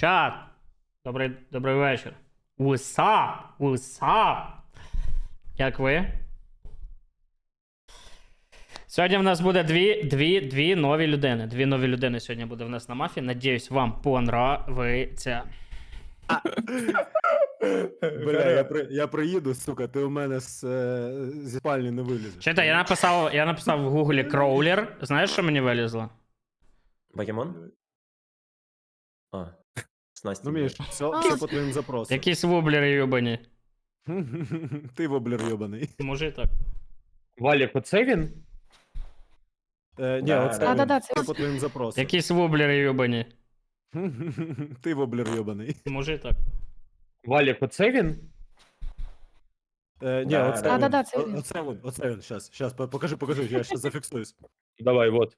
Чат. Добрий, добрий вечір. What's up? Як ви? Сьогодні в нас буде дві, дві, дві нові людини. Дві нові людини сьогодні буде в нас на мафії. Надіюсь, вам понравиться. Бля, я, при, я приїду, сука, ти у мене з, е, зі спальні не вилізеш. Читай, я написав, я написав в гуглі кроулер. Знаєш, що мені вилізло? Покемон? А, снасті. Ну, Міш, все, все по твоїм запросам. Якісь воблери юбані. Ти воблер йобаний. Може і так. Валік, оце він? Е, ні, Да, оце да. він. Да-да-да, це все по твоїм запросам. Якісь воблери юбані. Ти воблер йобаний. Може і так. Валік, оце він? Е, ні, Да, оце да. він. Да-да-да, це О- він. Оце він, оце він, щас, щас, по- покажи, покажи, я щас зафіксуюсь. Давай, вот.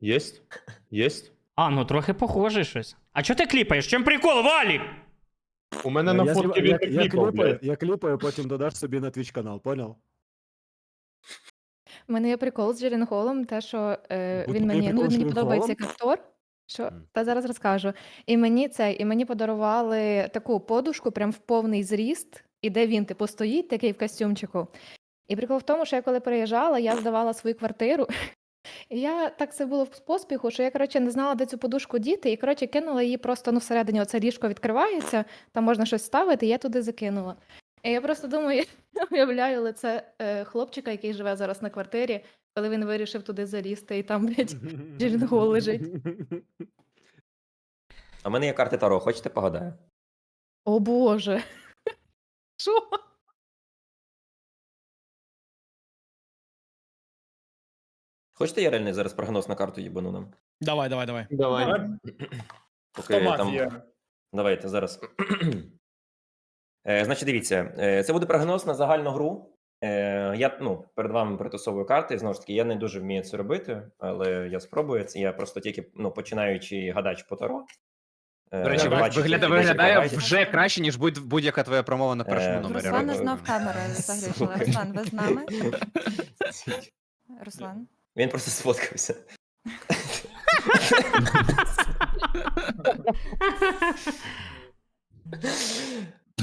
Єсть? Єсть? А, ну трохи похоже щось. А чого ти кліпаєш? В чим прикол, Валік? У мене Е, на я, фотці він я, я, кліпав, кліпаю, блядь. я кліпаю, потім додаш собі на Twitch канал, понял? У мене є прикол з Джерін Холом, те, що е, він мені, ну, прикол з мені подобається як актор. Що, Мгм. та зараз розкажу. І мені це, і мені подарували таку подушку, прям в повний зріст, і де він, типу, стоїть такий в костюмчику. І прикол в тому, що я коли приїжджала, я здавала свою квартиру. І я так це було в поспіху, що я коротше не знала, де цю подушку діти, і коротше кинула її просто ну всередині. Оце ліжко відкривається, там можна щось ставити, і я туди закинула. І я просто думаю, я уявляю лице е, хлопчика, який живе зараз на квартирі, коли він вирішив туди залізти, і там, блядь, Джерін лежить. А в мене є карти Таро, хочете погадаю? О Боже. Що? Хочете я реальний зараз прогноз на карту їбану нам? Давай, давай, давай. Давай. Поки там... Давайте зараз. е, значить, дивіться, е, це буде прогноз на загальну гру. Е, я ну, перед вами притасовую карти. Знову ж таки, я не дуже вмію це робити, але я спробую це. Я просто тільки ну, починаючи гадач по Таро. Е, До речі, бачите, виглядає, десь виглядає програєте. вже краще, ніж будь- будь-яка твоя промова на першому Е, номері. Руслан Робert. знов камера заглючила. Слухай. Руслан, ви з нами? Руслан. Він просто сфоткався.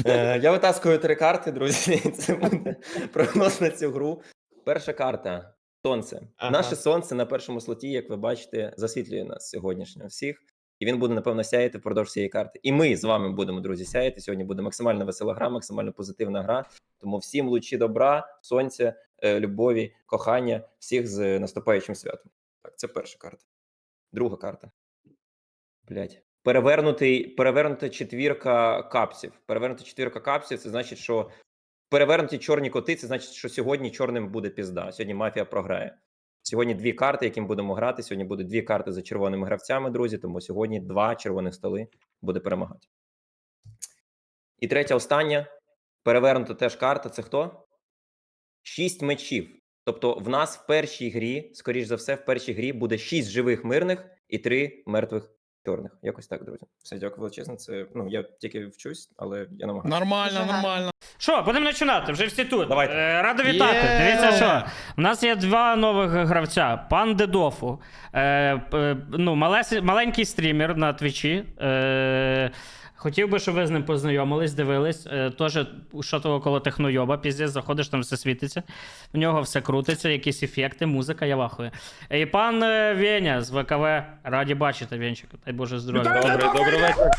Е, Я витаскую три карти, друзі. Це буде прогноз на цю гру. Перша карта сонце. Ага. Наше сонце на першому слоті, як ви бачите, засвітлює нас сьогоднішнього всіх. І він буде, напевно, сяяти впродовж цієї карти. І ми з вами будемо, друзі, сяяти. Сьогодні буде максимально весела гра, максимально позитивна гра. Тому всім лучі добра, сонця, любові, кохання, всіх з наступаючим святом. Так, це перша карта. Друга карта. Блять. Перевернутий, перевернута четвірка капсів. Перевернута четвірка капсів це значить, що перевернуті чорні коти, це значить, що сьогодні чорним буде пізда. Сьогодні мафія програє. Сьогодні дві карти, яким будемо грати. Сьогодні буде дві карти за червоними гравцями, друзі. Тому сьогодні два червоних столи буде перемагати. І третя остання. Перевернута теж карта. Це хто? Шість мечів. Тобто, в нас в першій грі, скоріш за все, в першій грі буде шість живих мирних і три мертвих чорних. Якось так, друзі. Все, дякую величезно. Це ну я тільки вчусь, але я намагаюся. Нормально, нормально. Що, будемо починати, вже всі тут. Давайте. Е, радий вітати. Є! Дивіться, що. У нас є два нових гравця: пан Дедофу. Е, п- ну, малес, маленький стрімер на твічі. Е, хотів би, щоб ви з ним познайомились, дивились. Е, Теж що того коло технойоба, піздець, заходиш, там все світиться. В нього все крутиться, якісь ефекти, музика, я вахую. І пан е, Веня з ВКВ. Раді бачити, Венчик. Дай Боже здоров'я. Добре, добрий вечір.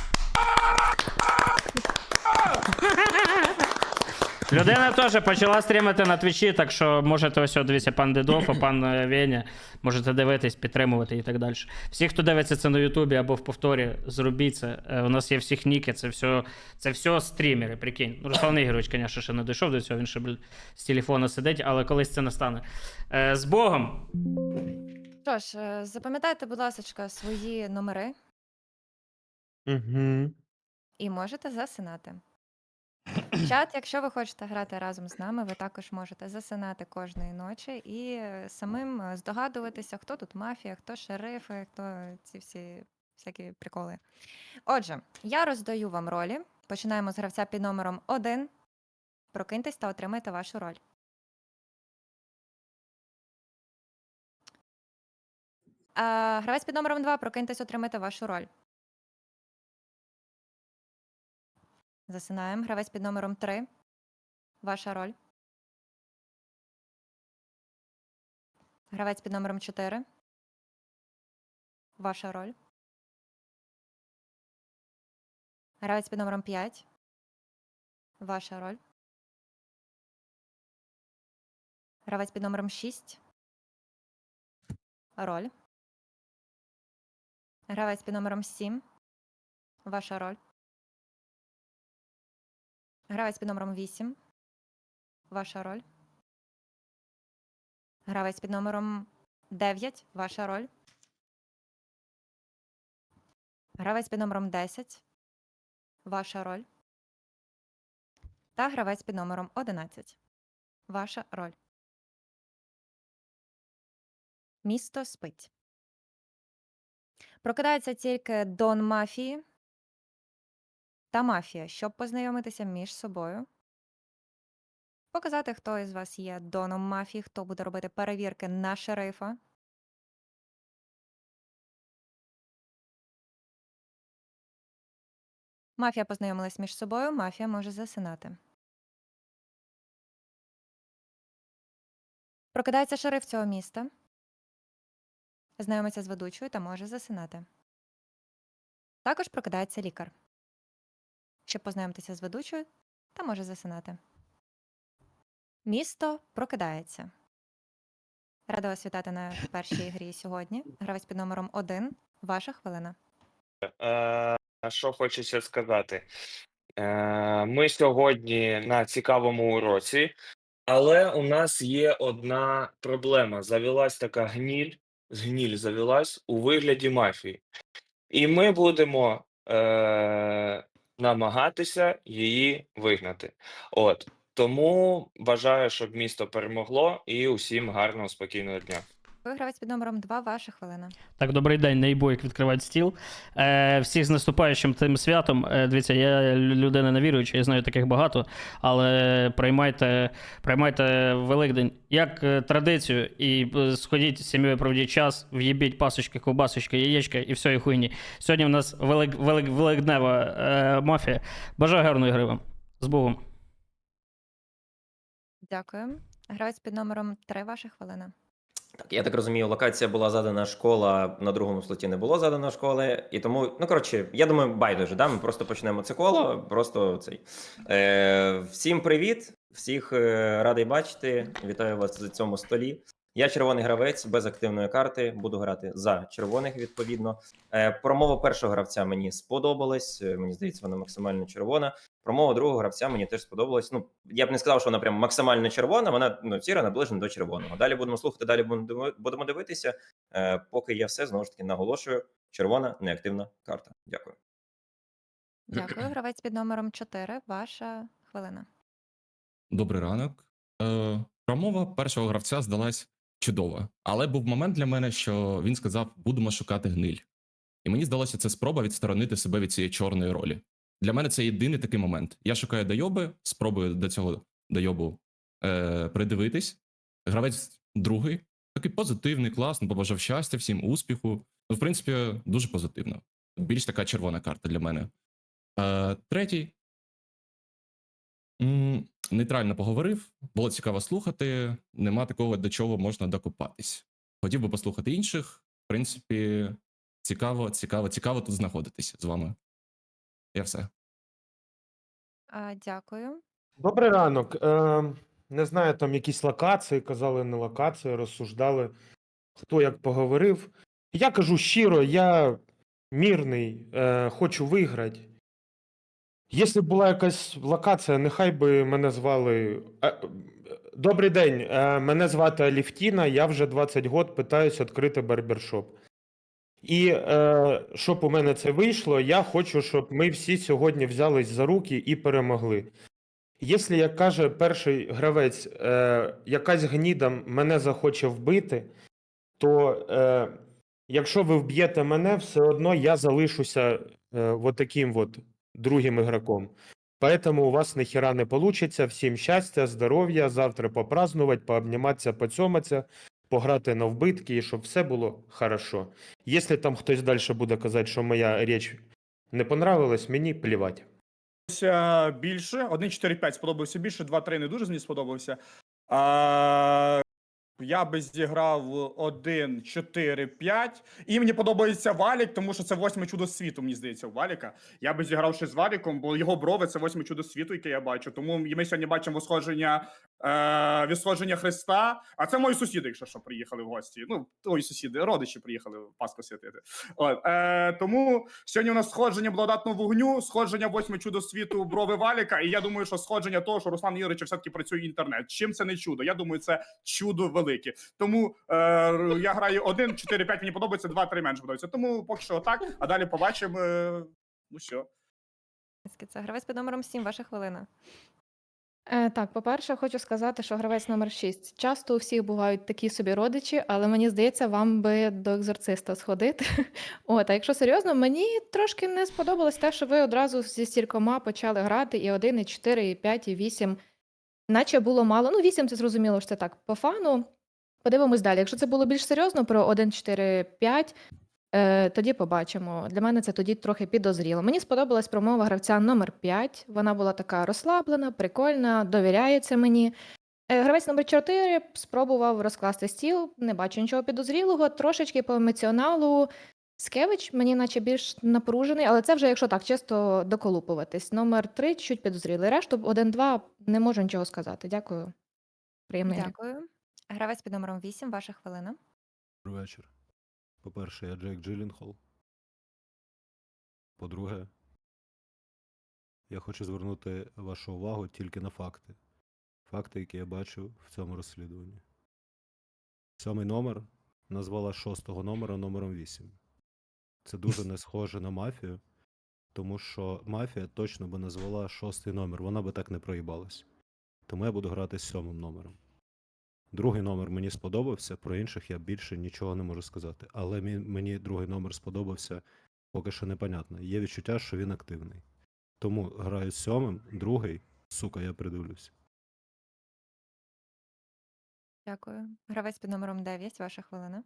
Людина теж почала стрімити на твічі, так що можете ось от, дивіться, пан Дедофа, пан е, Веня, можете дивитись, підтримувати і так далі. Всі, хто дивиться це на Ютубі або в повторі, зробіть це. Е, У нас є всіх ніки, це все, це все стрімери, прикинь. Ну, Руслан Ігорович, звісно, ще не дійшов до цього, він ще блін, з телефона сидить, але колись це настане. Е, З Богом! Що ж, запам'ятайте, будь ласка, свої номери Угу. і можете засинати. Чат, якщо ви хочете грати разом з нами, ви також можете засинати кожної ночі і е, самим е, здогадуватися, хто тут мафія, хто шерифи, хто ці всі всякі приколи. Отже, я роздаю вам ролі. Починаємо з гравця під номером 1. Прокиньтесь та отримайте вашу роль. А, гравець під номером 2. Прокиньтесь, отримайте вашу роль. Засинаємо. Гравець під номером 3. Ваша роль. Гравець під номером 4. Ваша роль. Гравець під номером 5. Ваша роль. Гравець під номером 6. Роль. Гравець під номером 7. Ваша роль. Гравець під номером 8. Ваша роль. Гравець під номером 9. Ваша роль. Гравець під номером 10. Ваша роль. Та гравець під номером 11. Ваша роль. Місто спить. Прокидається тільки Дон мафії та мафія, щоб познайомитися між собою. Показати, хто із вас є доном мафії, хто буде робити перевірки на шерифа. Мафія познайомилась між собою, мафія може засинати. Прокидається шериф цього міста. Знайомиться з ведучою та може засинати. Також прокидається лікар, щоб познайомитися з ведучою та може засинати. Місто прокидається. Рада вас вітати на першій грі сьогодні. Гравець під номером 1. Ваша хвилина. Е, що хочеться сказати? Е, ми сьогодні на цікавому уроці, але у нас є одна проблема. Завелась така гніль, згніль завелась у вигляді мафії. І ми будемо е, намагатися її вигнати. От. Тому бажаю, щоб місто перемогло і усім гарного, спокійного дня. Ви гравець під номером 2. Ваша хвилина. Так, добрий день, Нейбойк відкривають стіл. Е, всіх з наступаючим тим святом. Е, дивіться, я лю- людина невіруюча, я знаю таких багато, але приймайте, приймайте Великдень як е, традицію і е, сходіть з сім'єю, проведіть час, в'їбіть пасочки, ковбасочки, яєчка і всієї хуйні. Сьогодні в нас велик, велик, великднева е, мафія. Бажаю гарної гри вам. З Богом. Дякую. Гравець під номером 3. Ваша хвилина. Так, я так розумію, локація була задана школа, на другому слоті не було задано школи. І тому, ну коротше, я думаю, байдуже, да? ми просто почнемо це коло. Просто цей. Е, всім привіт, всіх е, радий бачити. Вітаю вас за цьому столі. Я червоний гравець без активної карти. Буду грати за червоних відповідно. Е, промова першого гравця мені сподобалась. е, Мені здається, вона максимально червона. Промова другого гравця мені теж сподобалась. Ну я б не сказав, що вона прям максимально червона. Вона ну сіра наближена до червоного. Далі будемо слухати, далі будемо дивитися. Е, поки я все знову ж таки наголошую. Червона неактивна карта. Дякую. Дякую. Гравець під номером 4. Ваша хвилина. Добрий ранок. Е, промова першого гравця здалась чудова, але був момент для мене, що він сказав: будемо шукати гниль. І мені здалося, це спроба відсторонити себе від цієї чорної ролі. Для мене це єдиний такий момент. Я шукаю дойоби, спробую до цього дойобу е, придивитись. Гравець другий, такий позитивний, класний, побажав щастя, всім успіху. Ну, в принципі, дуже позитивно. Більш така червона карта для мене. Е, третій Нейтрально поговорив, було цікаво слухати. Нема такого, до чого можна докопатись. Хотів би послухати інших. В принципі, цікаво, цікаво, цікаво тут знаходитись з вами. Я все. А, дякую. Добрий ранок. Е, не знаю, там якісь локації, казали не локації, розсуждали, хто як поговорив. Я кажу щиро, я мірний, е, хочу виграти. Якщо б була якась локація, нехай би мене звали. Е, Добрий день, е, мене звати Алівтіна, я вже 20 год питаюсь відкрити барбершоп. І е, щоб у мене це вийшло, я хочу, щоб ми всі сьогодні взялись за руки і перемогли. Якщо, як каже перший гравець, е, якась гніда мене захоче вбити, то е, якщо ви вб'єте мене, все одно я залишуся е, от таким от другим ігроком. Поэтому у вас ніхіра не получиться. Всім щастя, здоров'я, завтра попразднувати, пообніматися, поцьоматися, пограти на вбитки і щоб все було хорошо. Якщо там хтось далі буде казати, що моя річ не понравилась, мені плівать. більше. 1, 4, 5 сподобався більше, 2, 3 не дуже мені сподобався. А, я би зіграв 1, 4, 5. І мені подобається Валік, тому що це восьме чудо світу, мені здається, у Валіка. Я би зіграв ще з Валіком, бо його брови це восьме чудо світу, яке я бачу. Тому ми сьогодні бачимо восходження, е, відсходження Христа. А це мої сусіди, якщо що, приїхали в гості. Ну, твої сусіди, родичі приїхали Пасху святити. От, е, тому сьогодні у нас сходження благодатного вогню, сходження восьме чудо світу брови Валіка. І я думаю, що сходження того, що Руслан Ігорович все-таки працює інтернет. Чим це не чудо? Я думаю, це чудо велике. Тому е, я граю 1, 4, 5 мені подобається, 2, 3 менше подобається. Тому поки що так, а далі побачимо. е, ну все. Це гравець під номером 7, ваша хвилина. Е, так, по-перше, хочу сказати, що гравець номер 6. Часто у всіх бувають такі собі родичі, але мені здається, вам би до екзорциста сходити. От, а якщо серйозно, мені трошки не сподобалось те, що ви одразу зі стількома почали грати і 1, і 4, і 5, і 8. Наче було мало. Ну, 8 це зрозуміло, що це так по фану. Подивимось далі. Якщо це було більш серйозно про 1, 4, 5, е, тоді побачимо. Для мене це тоді трохи підозріло. Мені сподобалась промова гравця номер 5. Вона була така розслаблена, прикольна, довіряється мені. Е, Гравець номер 4 спробував розкласти стіл, не бачу нічого підозрілого, трошечки по емоціоналу. Скевич мені наче більш напружений, але це вже якщо так, чисто доколупуватись. Номер 3 чуть підозрілий. Решту 1-2 не можу нічого сказати. Дякую. Приємної гри. Дякую. Гравець під номером 8, ваша хвилина. Добрий вечір. По-перше, я Джек Джилінхол. По-друге, я хочу звернути вашу увагу тільки на факти. Факти, які я бачу в цьому розслідуванні. Сьомий номер назвала шостого номера номером 8. Це дуже не схоже на мафію, тому що мафія точно би назвала шостий номер, вона би так не проїбалась. Тому я буду грати з сьомим номером. Другий номер мені сподобався, про інших я більше нічого не можу сказати. Але мені другий номер сподобався поки що непонятно. Є відчуття, що він активний. Тому граю з сьомим, другий, сука, я придивлюсь. Дякую. Гравець під номером 9, ваша хвилина.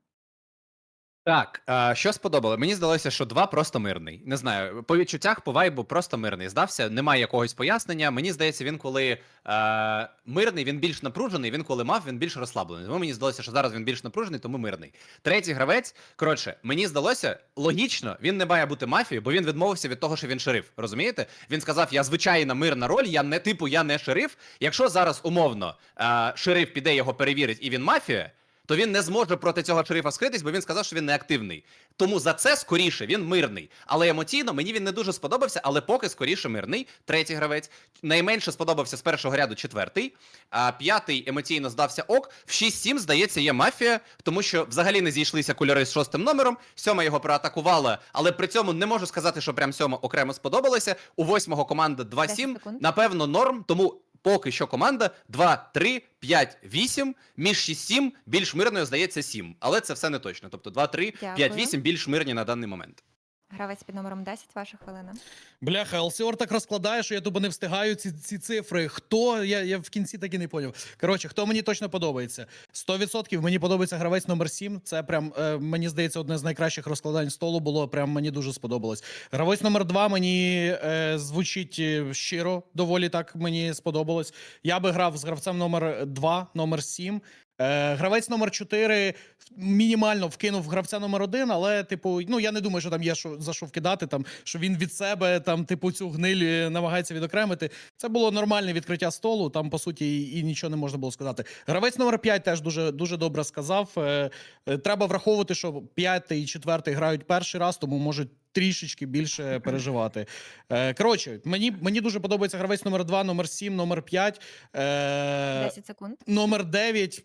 Так, а, що сподобало? Мені здалося, що два просто мирний. Не знаю, по відчуттях, по вайбу просто мирний. Здався, немає якогось пояснення. Мені здається, він коли е, мирний, він більш напружений, він коли мав, він більш розслаблений. Тому мені здалося, що зараз він більш напружений, тому мирний. Третій гравець, коротше, мені здалося, логічно, він не має бути мафією, бо він відмовився від того, що він шериф. Розумієте? Він сказав: я звичайна мирна роль, я не типу, я не шериф. Якщо зараз умовно е, шериф піде його перевірить, і він мафія то він не зможе проти цього шерифа скритись, бо він сказав, що він не активний. Тому за це скоріше він мирний. Але емоційно мені він не дуже сподобався, але поки скоріше мирний. Третій гравець. Найменше сподобався з першого ряду четвертий. А п'ятий емоційно здався ок. В 6-7, здається, є мафія, тому що взагалі не зійшлися кольори з шостим номером. Сьома його проатакувала, але при цьому не можу сказати, що прям сьома окремо сподобалася. У восьмого команда 10 2-7. Напевно, норм, тому поки що команда 2, 3, 5, 8, між 6, 7, більш мирною здається 7. Але це все не точно. Тобто 2, 3, 5, Дякую. 8 більш мирні на даний момент. Гравець під номером 10, ваша хвилина. Бляха, ЛСОР так розкладає, що я тупо не встигаю ці, ці цифри. Хто? Я, я в кінці так і не поняв. Коротше, хто мені точно подобається? 100% мені подобається гравець номер 7. Це прям, е, мені здається, одне з найкращих розкладань столу було. Прям мені дуже сподобалось. Гравець номер 2 мені е, звучить е, щиро, доволі так мені сподобалось. Я би грав з гравцем номер 2, номер 7. Е, гравець номер 4 мінімально вкинув гравця номер 1, але, типу, ну я не думаю, що там є що, за що вкидати, там, що він від себе там, типу, цю гниль е, намагається відокремити. Це було нормальне відкриття столу, там, по суті, і, і нічого не можна було сказати. Гравець номер 5 теж дуже, дуже добре сказав. Е, е, треба враховувати, що п'ятий і четвертий грають перший раз, тому можуть трішечки більше переживати. Е, коротше, мені, мені дуже подобається гравець номер 2, номер 7, номер 5. Е, 10 секунд. Номер 9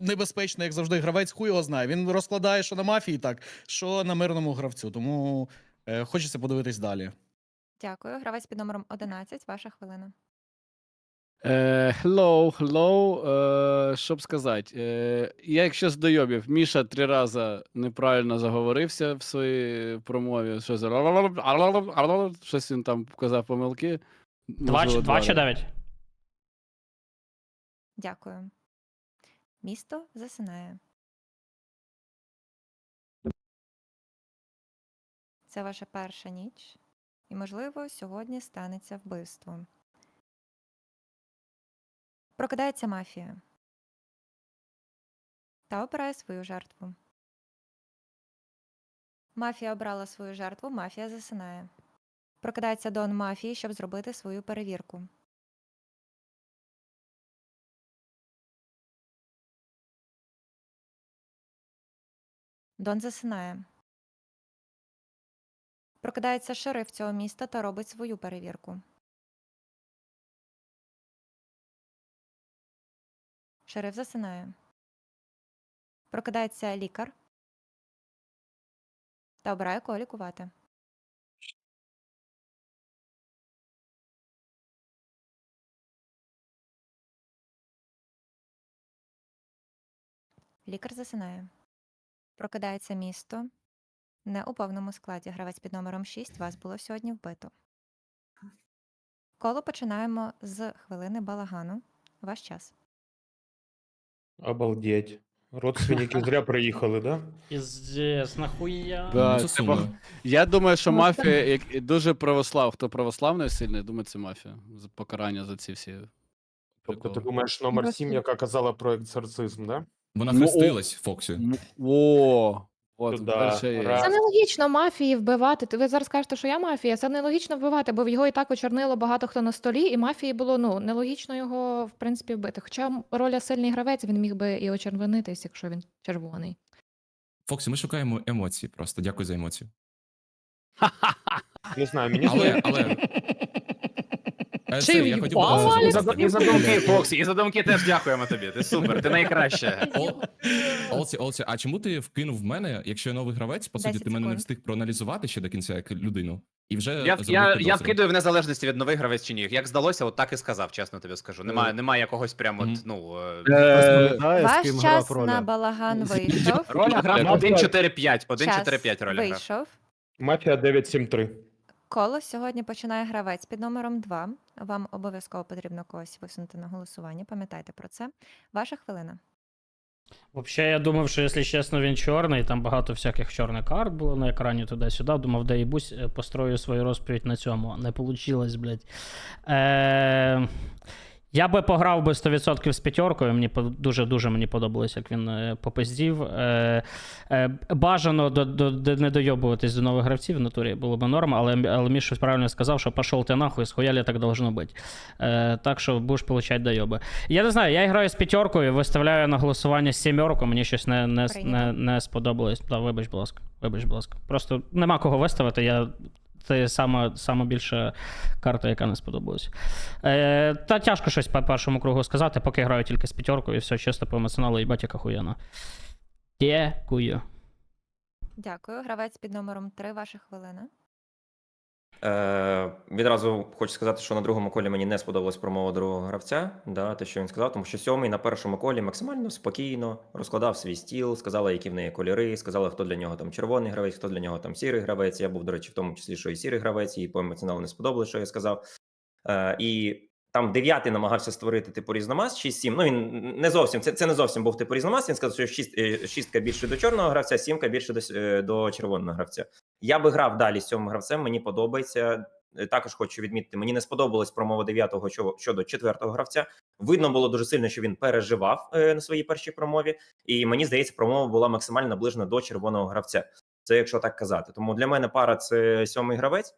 небезпечний, як завжди, гравець хуй його знає. Він розкладає, що на мафії, так, що на мирному гравцю. Тому е, хочеться подивитись далі. Дякую. Гравець під номером 11, ваша хвилина. Е, hello, hello. Е, що б сказати? Е, я якщо з дойобів, Міша три рази неправильно заговорився в своїй промові. Що за щось він там показав помилки. 2, Можливо, 2 чи два. 9? Дякую. Місто засинає. Це ваша перша ніч. І, можливо, сьогодні станеться вбивство. Прокидається мафія та обирає свою жертву. Мафія обрала свою жертву, мафія засинає. Прокидається Дон мафії, щоб зробити свою перевірку. Дон засинає. Прокидається шериф цього міста та робить свою перевірку. Шериф засинає. Прокидається лікар та обирає кого лікувати. Лікар засинає. Прокидається місто. Не у повному складі. Гравець під номером 6 вас було сьогодні вбито. Коло починаємо з хвилини балагану. Ваш час. Обалдеть. Родственники зря приїхали, да? Піздець, нахуя? Да, Ну, це сумно. Я думаю, що Ну, мафія як дуже православ. Хто православний сильний, думаю, це мафія. За покарання за ці всі. Тобто ти приколи. думаєш номер 7, яка казала про екзорцизм, да? Вона Ну, хрестилась, Фоксі. М, О, от Туда, перше є. раз. Це нелогічно мафії вбивати. Ти- Ви зараз кажете, що я мафія. Це нелогічно вбивати, бо його і так очорнило багато хто на столі, і мафії було ну нелогічно його в принципі вбити. Хоча м- роля сильний гравець, він міг би і очервонитись, якщо він червоний. Фоксі, ми шукаємо емоції просто. Дякую за емоції. Не знаю, мені Але, але. Е, це, я хотів би І за, запитати. і за думки, Фоксі, і за думки теж дякуємо тобі. Ти супер, ти найкраще. Ол- Олці, Олці, а чому ти вкинув в мене, якщо я новий гравець, по суті, 10 ти мене не секунд. встиг проаналізувати ще до кінця як людину. І вже Я, зробив я, я підозру. вкидаю в незалежності від нових гравець чи ні. Як здалося, от так і сказав, чесно тобі скажу. Немає, немає якогось прямо, от, Мгм. ну. е, Ваш час на балаган вийшов. Роля грав Так. 1-4-5. 1-4-5 Час роля грав. вийшов. Мафія 973. Коло сьогодні починає гравець під номером 2. Вам обов'язково потрібно когось висунути на голосування. Пам'ятайте про це. Ваша хвилина. Взагалі, я думав, що, якщо чесно, він чорний, там багато всяких чорних карт було на екрані туди-сюди. Думав, де ібусь, е, построю свою розповідь на цьому. Не вийшло, блядь. Е, я би пограв би 100% з п'ятеркою. Мені дуже-дуже мені подобалось, як він е, попиздів. Е, е, бажано до, до, до, не дойобуватись до нових гравців в натурі було б норм, але, але Міш щось правильно сказав, що пішов ти нахуй, схуяли так должно бути. Е, так що будеш получати дойоби. Я не знаю, я граю з п'ятеркою, виставляю на голосування сімерку, мені щось не, не, не, не сподобалось. Да, вибач, будь ласка. Вибач, будь ласка. Просто нема кого виставити. Я... Це сама, сама більша карта, яка не сподобалась. Е, та тяжко щось по першому кругу сказати, поки граю тільки з п'ятеркою, і все чисто по емоціоналу, і батька хуяна. Дякую. Дякую. Гравець під номером 3. Ваша хвилина. Е, відразу хочу сказати, що на другому колі мені не сподобалась промова другого гравця, да, те, що він сказав, тому що сьомий на першому колі максимально спокійно розкладав свій стіл, сказала, які в неї кольори, сказала, хто для нього там червоний гравець, хто для нього там сірий гравець. Я був, до речі, в тому числі, що і сірий гравець, і по емоціоналу не сподобалось, що я сказав. Е, і там дев'ятий намагався створити типу різномас 6-7. Ну він не зовсім це, це не зовсім був типу різномас. Він сказав, що шість, е, шістка більше до чорного гравця, сімка більше до, е, до червоного гравця. Я би грав далі з цьому гравцем. Мені подобається. Е, Також хочу відмітити, мені не сподобалась промова дев'ятого щодо четвертого гравця. Видно було дуже сильно, що він переживав е, на своїй першій промові, і мені здається, промова була максимально наближена до червоного гравця. Це якщо так казати. Тому для мене пара це сьомий гравець.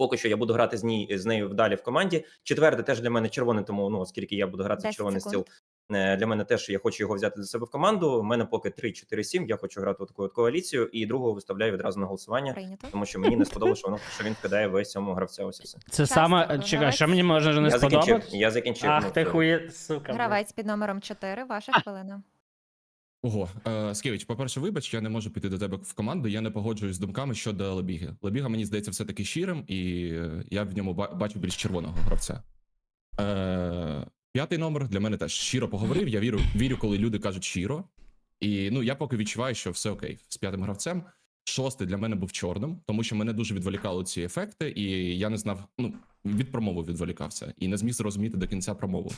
Поки що я буду грати з ній з нею далі в команді. Четвертий теж для мене червоний, тому ну оскільки я буду грати червоний стіл. е, Для мене теж я хочу його взяти до себе в команду. У мене поки 3-4-7, Я хочу грати в таку от коаліцію, і другого виставляю відразу на голосування, Прийнято. тому що мені не сподобалося, що, воно, що він вкидає весь цьому гравця. Ось все. Це саме. Чекай, що мені може не Я закінчив. Я закінчив. Ах ну, ти хує, сука. Гравець під номером 4. Ваша хвилина. Ого, е, Скевич, по-перше, вибач, я не можу піти до тебе в команду. Я не погоджуюсь з думками щодо Лебіги. Лебіга, мені здається, все-таки щирим, і я в ньому бачу більш червоного гравця. Е, п'ятий номер для мене теж щиро поговорив. Я вірю, вірю, коли люди кажуть щиро. І ну я поки відчуваю, що все окей з п'ятим гравцем. Шостий для мене був чорним, тому що мене дуже відволікали ці ефекти, і я не знав, ну від промови відволікався і не зміг зрозуміти до кінця промову.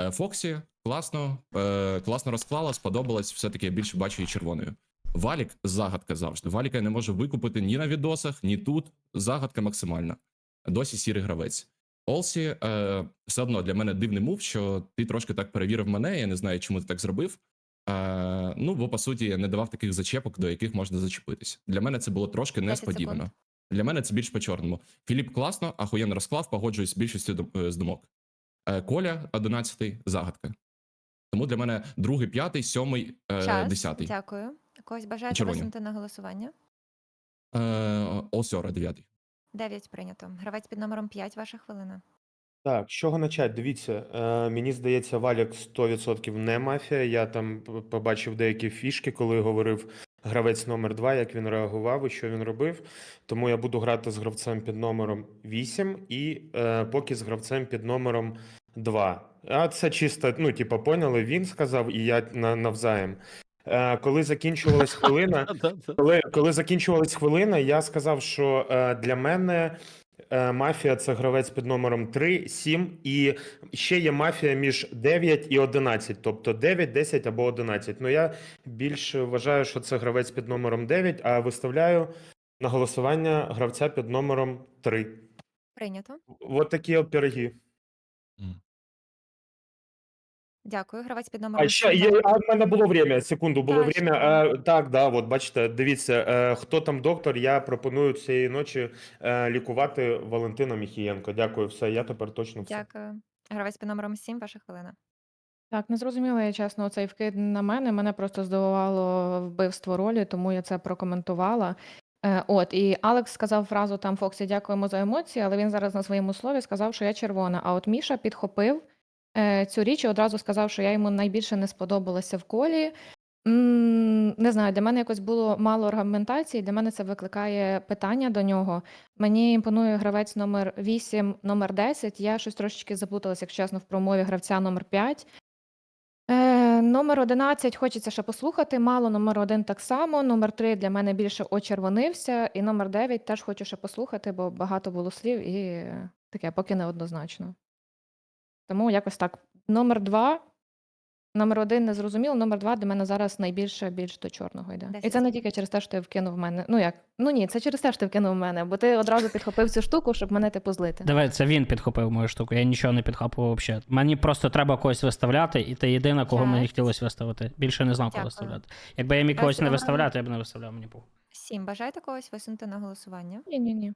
Е, Фоксі класно, е, класно розклала, сподобалось. Все-таки я більше бачу її червоною. Валік загадка завжди. Валіка я не можу викупити ні на відосах, ні тут. Загадка максимальна. Досі сірий гравець. Олсі, е, все одно для мене дивний мув, що ти трошки так перевірив мене. Я не знаю, чому ти так зробив. Е, ну, бо по суті я не давав таких зачепок, до яких можна зачепитись. Для мене це було трошки несподівано. Для мене це більш по чорному. Філіп класно, ахуєнно розклав, погоджуюсь з більшістю е, з думок. Е, Коля, 11 загадка. Тому для мене другий, п'ятий, сьомий, е, Час. десятий. Дякую. Когось бажаєте Червоні. висунути на голосування? Е, Олсьора, дев'ятий. 9 прийнято. Гравець під номером 5, ваша хвилина. Так, з чого почати? Дивіться, е, мені здається, Валік 100% не мафія. Я там п- побачив деякі фішки, коли говорив гравець номер 2, як він реагував і що він робив. Тому я буду грати з гравцем під номером 8 і е, поки з гравцем під номером 2. А це чисто, ну, типу, поняли, він сказав, і я на, навзаєм. Е, коли закінчувалась хвилина, коли, коли закінчувалась хвилина, я сказав, що е, для мене мафія це гравець під номером 3, 7, і ще є мафія між 9 і 11, тобто 9, 10 або 11. Ну я більше вважаю, що це гравець під номером 9, а виставляю на голосування гравця під номером 3. Прийнято. От такі от пироги. Дякую. Гравець під номером А ще 7. є, а в мене було время, секунду, було Так, время. А, так, да, от бачите, дивіться, е, хто там доктор, я пропоную цієї ночі е, лікувати Валентина Міхієнко. Дякую, все, я тепер точно все. Дякую. Гравець під номером 7, ваша хвилина. Так, не зрозуміла я чесно, цей вкид на мене. Мене просто здивувало вбивство ролі, тому я це прокоментувала. Е, от, і Алекс сказав фразу там Фоксі, дякуємо за емоції, але він зараз на своєму слові сказав, що я червона. А от Міша підхопив е, цю річ і одразу сказав, що я йому найбільше не сподобалася в колі. Не знаю, для мене якось було мало аргументації. Для мене це викликає питання до нього. Мені імпонує гравець номер 8, номер 10. Я щось трошечки заплуталася, якщо чесно, в промові гравця номер 5. Е, номер 11 хочеться ще послухати. Мало номер 1 так само. Номер 3 для мене більше очервонився. І номер 9 теж хочу ще послухати, бо багато було слів і таке, поки не однозначно. Тому якось так. Номер 2. Номер 1 не зрозуміло, номер 2 для мене зараз найбільше більш до чорного йде. І це не тільки через те, що ти вкинув в мене. Ну як? Ну ні, це через те, що ти вкинув в мене, бо ти одразу підхопив цю штуку, щоб мене типу злити. Диви, це він підхопив мою штуку, я нічого не підхопував взагалі. Мені просто треба когось виставляти, і ти єдина, кого мені хотілося виставити. Більше не знав, кого Дякую. виставляти. Якби я міг когось не виставляти, я б не виставляв мені похуй. 7. Бажаєте когось висунути на голосування? Ні, ні, ні.